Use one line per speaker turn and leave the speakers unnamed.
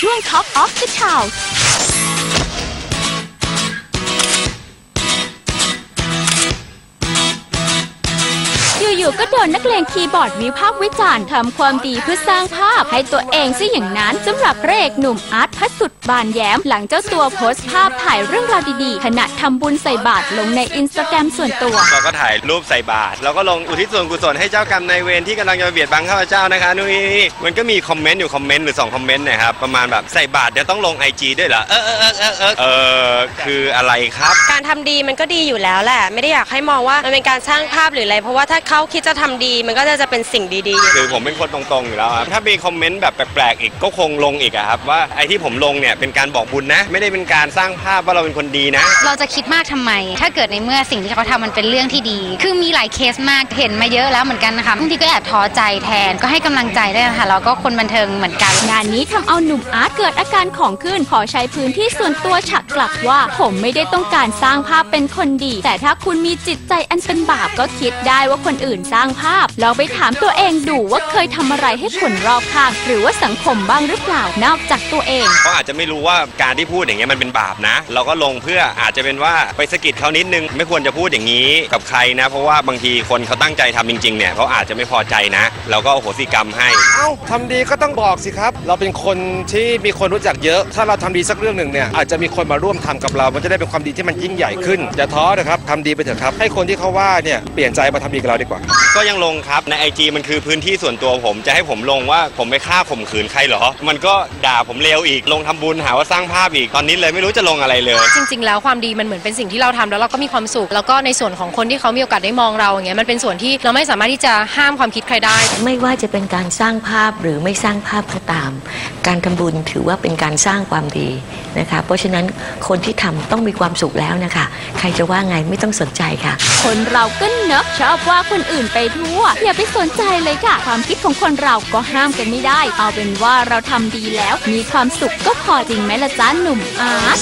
ช่วง Talk of the Town อ ยู่ๆก็โดนนักเลงคีย์บอร์ดวิพากษ์วิจารณ์ทำความดีเพื่อสร้างภาพให้ตัวเองซะอย่างนั้นสำหรับพระเอกหนุ่มอาร์ตพัสสุดบานแย้ม หลังเจ้าตัวโพสต์ภาพถ่ายเรื่องราวดีๆขณะทำบุญใส่บาตรลงในอินสตาแกรมส่วนตัว
เราก็ถ่ายรูปใส่บาตรแล้วก็ลงอุทิศส่วนกุศลให้เจ้ากรรมนายเวรที่กำลังจะมาเบียดบังข้าพเจ้านะคะนู่นนี่นี่มันก็มีคอมเมนต์อยู่คอมเมนต์หรือ2คอมเมนต์นะครับประมาณแบบใส่บาตรเดี๋ยวต้องลง IG ด้วยเหรอเออเออเออเออเออเออคืออะไรครับ
การทำดีมันก็ดีอยู่แล้วแหละ ไม่ได้อยากให้มองว่ามันเป็นการสร้างภาพหรืออะไร เพราะว่าถ้าเขาคดจะทำดีมันก็จะจะเป็นสิ่งดีๆอยู่
คือผมเป็นคนตรงๆอยู่แล้วครับถ้ามีคอมเมนต์แบบแปลกๆอีกก็คงลงอีกอะครับว่าไอ้ที่ผมลงเนี่ยเป็นการบอกบุญนะ ไม่ได้เป็นการสร้างภาพว่าเราเป็นคนดีนะ
เราจะคิดมากทำไม ถ้าเกิดในเมื่อสิ่งที่เขาทำมันเป็นเรื่องที่ดี คือมีหลายเคสมากเห็นมาเยอะแล้วเหมือนกันนะคะบางทีก็แอบท้อใจแทนก็ให้กำลังใจได้วยนะคะแล้วก็คนบันเทิงเหมือนกัน
งานนี้ทำเอาหนุ่มอาร์ตเกิดอาการของขึ้นขอใช้พื้นที่ส่วนตัวฉักกลับว่า ผมไม่ได้ต้องการสร้างภาพเป็นคนดี แต่ถ้าคุณมีจิตใจอันเป็นบาปก็คิดได้ว่าคนอื่นสร้างภาพ ลองไปถามตัวเองดูว่าเคยทำอะไรให้คนรอบข้าง หรือว่าสังคมบ้างหรือเปล่านอกจากตัวเอง
เขาอาจจะไม่รู้ว่าการที่พูดอย่างเงี้ยมันเป็นบาปนะ เราก็ลงเพื่ออาจจะเป็นว่าไปสะกิดเขานิดนึง ไม่ควรจะพูดอย่างนี้กับใครนะ เพราะว่าบางทีคนเขาตั้งใจทำจริงๆเนี่ยเขาอาจจะไม่พอใจนะ เราก็อโหสิกรรมให้
เอ้าทำดีก็ต้องบอกสิครับ เราเป็นคนที่มีคนรู้จักเยอะ ถ้าเราทำดีสักเรื่องหนึ่งเนี่ยอาจจะมีคนมาร่วมทำกับเรา มันจะได้เป็นความดีที่มันยิ่งใหญ่ขึ้นอย่าท้อนะครับทำดีไปเถอะครับ ให้คนที่เขาว่าเนี่ยเปลี่ยนใจมาทำดีกับเราดีกว่า
ก็ยังลงครับใน IG มันคือพื้นที่ส่วนตัวผม จะให้ผมลงว่าผมไปฆ่าข่มขืนใครเหรอ มันก็ด่าผมเลวอีกลงทำบุญหาว่าสร้างภาพอีกตอนนี้เลยไม่รู้จะลงอะไรเลย
จริง ๆ แล้วความดีมันเหมือนเป็นสิ่งที่เราทำแล้วเราก็มีความสุข แล้วก็ในส่วนของคนที่เขามีโอกาสได้มองเราอย่างเงี้ยมันเป็นส่วนที่เราไม่สามารถที่จะห้ามความคิดใครได้
ไม่ว่าจะเป็นการสร้างภาพหรือไม่สร้างภาพก็ตาม การทำบุญถือว่าเป็นการสร้างความดีนะคะ เพราะฉะนั้นคนที่ทำต้องมีความสุขแล้วนะคะ ใครจะว่าไงไม่ต้องสนใจค่ะ
คนเราก็เนอะชอบว่าคนอื่นไปทั่ว อย่าไปสนใจเลยค่ะ ความคิดของคนเราก็ห้ามกันไม่ได้ เอาเป็นว่าเราทำดีแล้ว มีความสุขก็พอจริงไหมล่ะจ้าหนุ่มอาร์ต